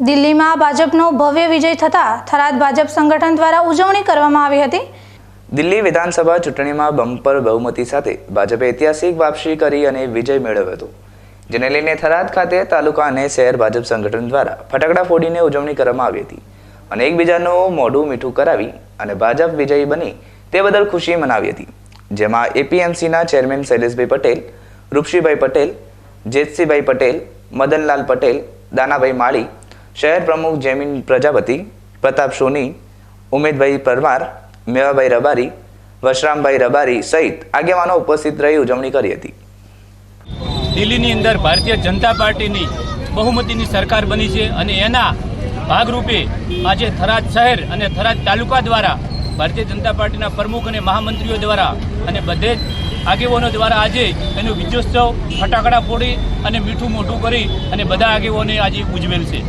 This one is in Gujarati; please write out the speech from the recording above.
દિલ્હીમાં ભાજપનો ભવ્ય વિજય થતા થરાદ ભાજપ સંગઠન દ્વારા ઉજવણી કરવામાં આવી હતી. દિલ્હી વિધાનસભા ચૂંટણીમાં બમ્પર બહુમતી સાથે ભાજપે ઐતિહાસિક વાપસી કરી અને વિજય મેળવ્યો હતો. જેને લઈને થરાદ ખાતે તાલુકા અને શહેર ભાજપ સંગઠન દ્વારા ફટાકડા ફોડીને ઉજવણી કરવામાં આવી હતી અને એકબીજાનું મોઢું મીઠું કરાવી અને ભાજપ વિજયી બની તે બદલ ખુશી મનાવી હતી. જેમાં એપીએમસીના ચેરમેન શૈલેષભાઈ પટેલ, રૂપસીભાઈ પટેલ, જેતસીભાઈ પટેલ, મદનલાલ પટેલ, દાનાભાઈ માળી શહેર પ્રમુખ જેમિન પ્રજાપતિ, પ્રતાપ સોની, ઉમેદભાઈ પરમાર, મેવાભાઈ રબારી, વશરામભાઈ રબારી સહિત આગેવાનો ઉપસ્થિત રહી ઉજવણી કરી હતી. દિલ્હીની અંદર ભારતીય જનતા પાર્ટીની બહુમતીની સરકાર બની છે અને એના ભાગરૂપે આજે થરાદ શહેર અને થરાદ તાલુકા દ્વારા ભારતીય જનતા પાર્ટીના પ્રમુખ અને મહામંત્રીઓ દ્વારા અને બધે જ આગેવાનો દ્વારા આજે એનો વિજયોત્સવ ફટાકડા ફોડી અને મીઠું મોઢું કરી અને બધા આગેવાનોએ આજે ઉજવેલ છે.